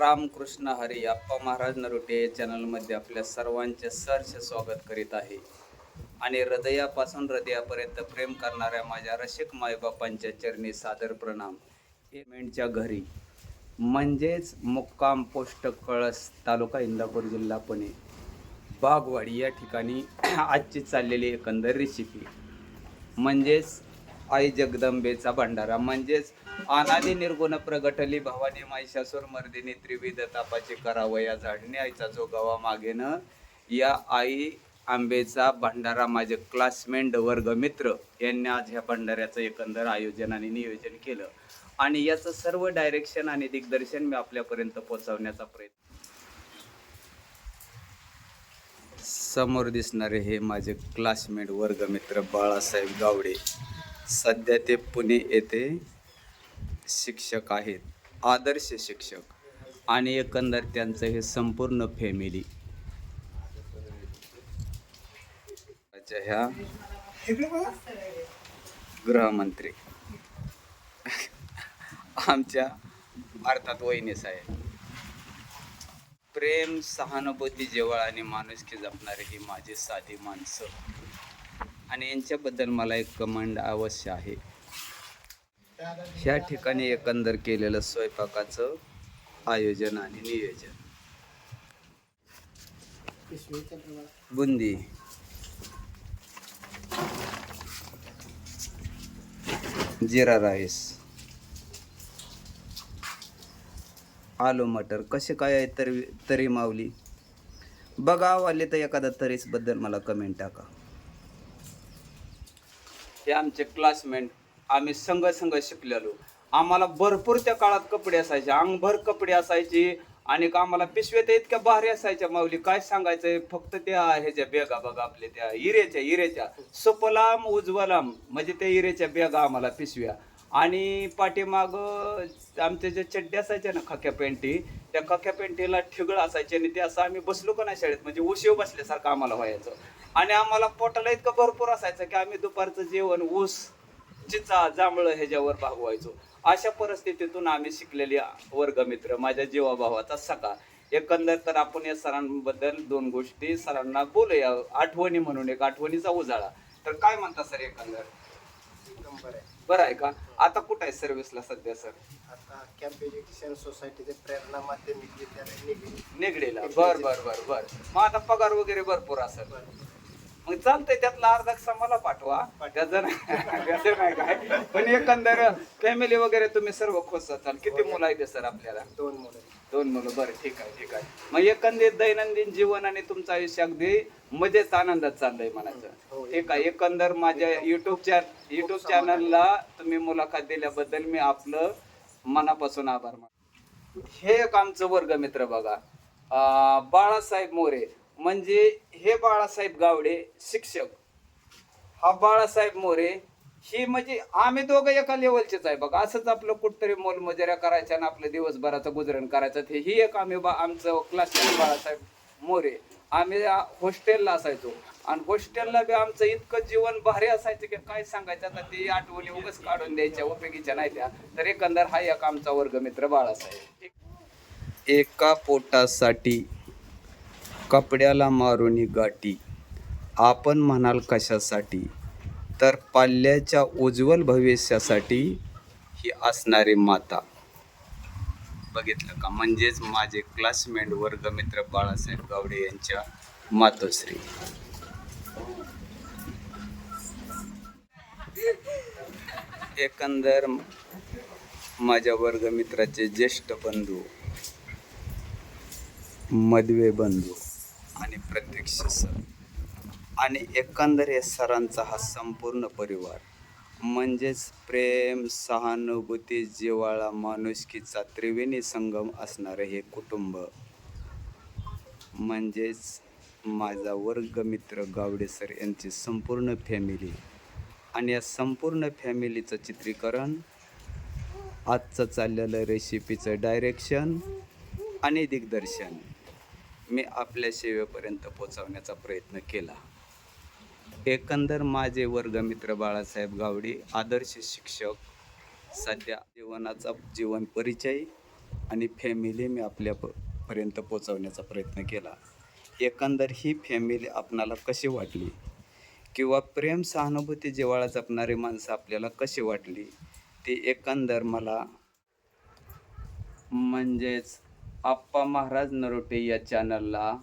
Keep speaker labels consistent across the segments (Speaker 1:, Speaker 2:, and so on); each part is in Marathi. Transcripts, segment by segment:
Speaker 1: रामकृष्ण हरी अप्पा महाराज नरोटे या चॅनलमध्ये आपल्या सर्वांचे सहर्ष स्वागत करीत आहे. आणि हृदयापासून हृदयापर्यंत प्रेम करणाऱ्या माझ्या रसिक मायबापांच्या चरणी सादर प्रणाम. पेमेंटच्या घरी. म्हणजेच मुक्काम पोस्ट कळस तालुका इंदापूर जिल्हा पुणे. बागवाडी या ठिकाणी आजची चाललेली एकंदर रेसिपी म्हणजेच आई जगदंबेचा भंडारा. म्हणजेच अनादि निर्गुण प्रगटली भवानी महिषासूर मर्दिनी त्रिविध तापाची करावया झाडणी आईचा जो गवा मागेन या आई आंबेचा भंडारा माझे क्लासमेट वर्गमित्र यांनी आज ह्या भंडाऱ्याचं एकंदर आयोजन आणि नियोजन केलं. आणि याचं सर्व डायरेक्शन आणि दिग्दर्शन मी आपल्यापर्यंत पोहोचवण्याचा प्रयत्न समोर दिसणारे हे माझे क्लासमेट वर्गमित्र बाळासाहेब गावडे. सध्या ते पुणे येथे शिक्षक आहेत आदर्श शिक्षक आणि एकंदर त्यांचं हे संपूर्ण फॅमिली ह्या गृहमंत्री. आमच्या भारतात वहिनीस आहे प्रेम सहानुभूती जेवळ आणि माणुसकी जपणारे ही माझी साधी माणसं. आणि यांच्याबद्दल मला एक कमांड अवश्य आहे. ह्या ठिकाणी एकंदर केलेलं स्वयंपाकाचं आयोजन आणि नियोजन. बुंदी. जिरा राईस. आलू मटर. कसे काय आहे तरी तरी मावली बघा आले तर एखादा तरीच बद्दल मला कमेंट टाका. हे आमचे क्लासमेट आम्ही संघ संघ शिकलेलो. आम्हाला भरपूर त्या काळात कपडे असायचे अंगभर कपडे असायचे आणि आम्हाला पिशव्या त्या इतक्या भारी असायच्या माऊली. काय सांगायचंय? फक्त त्या ह्याच्या बेगा बघा आपल्या त्या इरेच्या इरेच्या. सुपलाम उज्वलाम म्हणजे त्या इरेच्या बेगा आम्हाला पिशव्या. आणि पाठीमाग आमच्या ज्या चड्ड्या असायच्या ना खक्या पेंटी त्या खक्या पेंटीला ठिगळ असायचे आणि ते असं आम्ही बसलो का नाही शाळेत? म्हणजे उशीव बसल्यासारखं आम्हाला व्हायचं. आणि आम्हाला पोटाला इतकं भरपूर असायचं की आम्ही दुपारचं जेवण ऊस चिचा जांभळं ह्याच्यावर भागवायचो. अशा परिस्थितीतून आम्ही शिकलेले वर्गमित्र माझ्या जीवाभावाचा सखा. एकंदर तर आपण या सरांबद्दल दोन गोष्टी सरांना बोलूया. आठवणी म्हणून एक आठवणीचा उजाळा. तर काय म्हणता सर एकंदर?
Speaker 2: एकदम बरं आहे.
Speaker 1: बरं आहे का? आता कुठं आहे सर्व्हिसला सध्या सर?
Speaker 2: आता कॅम्प एज्युकेशन सोसायटीचे प्रेरणा माध्यमिक विद्यालय
Speaker 1: निगडीला. बर बर बर बर. मग आता पगार वगैरे भरपूर असेल. मग चालतंय त्यातला अर्धा हिस्सा मला पाठवा. त्याचं नाही त्याचं नाही काय. पण एकंदर फॅमिली वगैरे तुम्ही सर्व खुश असाल. किती मुलं आहेत सर आपल्याला?
Speaker 2: दोन मुलं
Speaker 1: दोन मुलं. बरं ठीक आहे ठीक आहे. मग एकंदरीत दैनंदिन जीवन आणि तुमचं आयुष्य अगदी मजेत आनंदात चाललंय म्हणायचं ठीक आहे एकंदर माझ्या युट्यूब चॅन युट्यूब चॅनलला तुम्ही मुलाखत दिल्याबद्दल मी आपलं मनापासून आभार मानतो. हे एक आमचं वर्गमित्र बघा. अं, बाळासाहेब मोरे. म्हणजे हे बाळासाहेब गावडे शिक्षक. हा बाळासाहेब मोरे ही म्हणजे आम्ही दोघं एका लेवलचेच आहे बघा. असंच आपलं कुठतरी मोलमजुऱ्या करायच्या आणि आपलं दिवसभराचं गुजरण करायचं. हे ही एक आम्ही बा आमचं क्लासमेट बाळासाहेब मोरे. आम्ही हॉस्टेलला असायचो. आणि हॉस्टेलला बी आमचं इतकं जीवन भारी असायचं की काय सांगायचं? आता ती आठवणी उगाच काढून द्यायच्या उपयोगीच्या नाही त्या. तर एकंदर हा एक आमचा वर्गमित्र बाळासाहेब. एका पोटासाठी कपड्याला मारुनी गाठी. आपण म्हणाल कशासाठी? तर पाल्याच्या उज्ज्वल भविष्यासाठी ही असणारी माता. बघितलं का? म्हणजेच माझे क्लासमेट वर्गमित्र बाळासाहेब गावडे यांच्या मातोश्री. एकंदर माझ्या वर्गमित्राचे ज्येष्ठ बंधू मदवे बंधू. आणि प्रत्यक्ष सर. आणि एकंदर या सरांचा हा संपूर्ण परिवार म्हणजेच प्रेम सहानुभूती जिव्हाळा माणुसकीचा त्रिवेणी संगम असणारं हे कुटुंब म्हणजेच माझा वर्गमित्र गावडे सर यांची संपूर्ण फॅमिली आणि या संपूर्ण फॅमिलीचं चित्रीकरण आजचं चाललेलं रेसिपीचं डायरेक्शन आणि दिग्दर्शन. मी आपल्या सेवेपर्यंत पोचवण्याचा प्रयत्न केला. एकंदर माझे वर्गमित्र बाळासाहेब गावडे आदर्श शिक्षक सध्या जीवनाचा जीवन परिचय आणि फॅमिली मी आपल्या पर्यंत पोचवण्याचा प्रयत्न केला. एकंदर ही फॅमिली आपणाला कशी वाटली? किंवा प्रेम सहानुभूती जिवाळा जपणारी माणसं आपल्याला कशी वाटली? ती एकंदर मला म्हणजेच आप्पा महाराज नरोटे या चॅनलला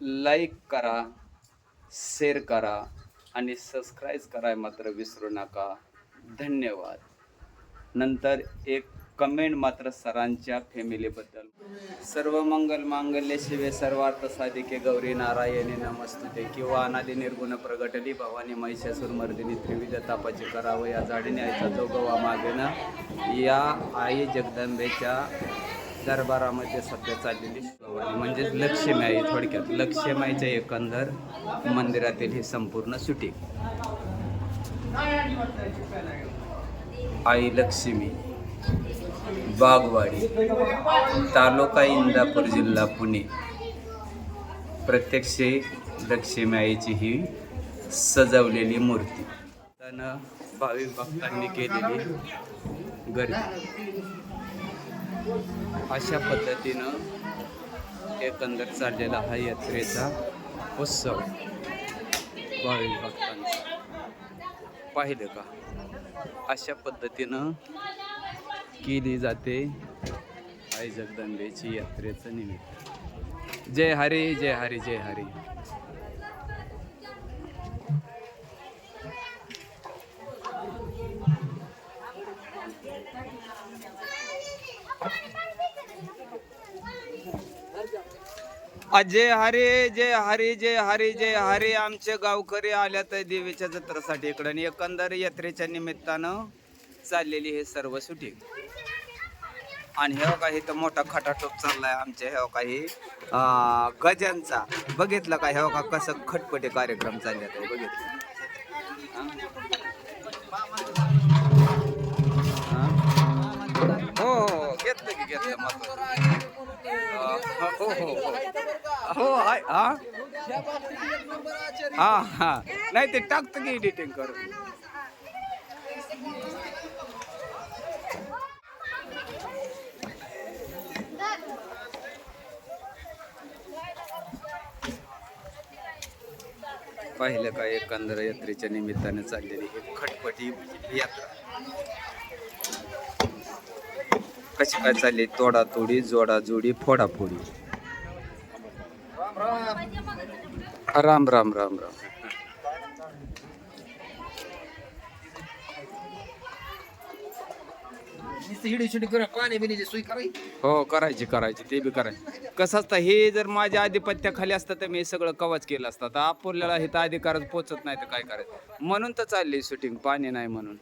Speaker 1: लाईक करा शेअर करा आणि सबस्क्राईब कराय मात्र विसरू नका. धन्यवाद. नंतर एक कमेंट मात्र सरांच्या फॅमिलीबद्दल सर्व मंगल मांगल्य शिवे सर्वार्थ साधिके गौरी नारायणी नमस्तुते. किंवा अनादी निर्गुण प्रगटली भवानी महिषासूर मर्दिनी त्रिविध तापाची करावं. या झाडीने आईचा जोगवा मागेनं. या आई जगदंबेच्या दरबारामध्ये सध्या चाललेली भवानी म्हणजेच लक्ष्मी आई थोडक्यात लक्ष्मीच्या एकंदर मंदिरातील ही संपूर्ण सुटी. आई लक्ष्मी. बागवाडी तालुका इंदापूर जिल्हा पुणे. प्रत्यक्ष लक्ष्मी आईची ही सजवलेली मूर्ती. त्यानं भाविक भक्तांनी केलेली गर्दी. अशा पद्धतीनं एकंदर चाललेला हा यात्रेचा उत्सव भाविक भक्तांचा. पाहिलं का? अशा पद्धतीनं केली जाते. आई जगदंबेची यात्रेचं निमित्त. जय हरी जय हरी जय हरी. जय हरे जय हरी जय हरी जय हरी. आमचे गावकरी आल्या तर देवीच्या जत्रेसाठी इकडं आणि एकंदर यात्रेच्या निमित्तानं चाललेली हे सर्व सुटी आणि हे काही तर मोठा खटाटोप चाललाय आमच्या हे काही गजांचा. बघितलं का हे का कसं खटपटे कार्यक्रम चालले तो बघितलं? हो? हो घेतलं की घेतलं मग हो हो हो. हो हा? हा हा. नाही ते टाकतं की एडिटिंग करून. पाहिलं का एकंदर यात्रेच्या निमित्ताने चाललेली ही खटपटी यात्रा? कशी काय चालली? तोडातोडी जोडाजोडी फोडाफोडी? राम राम राम राम.
Speaker 2: पाणी सोय करायची
Speaker 1: हो करायची करायची ते बी करायची. कसं असतं हे जर माझ्या आधिपत्याखाली असतं तर मी सगळं कवच केलं असतं. तर आपल्याला हे तर अधिकारच पोचत नाही तर काय करायचं? म्हणून तर चालली शूटिंग पाणी नाही म्हणून.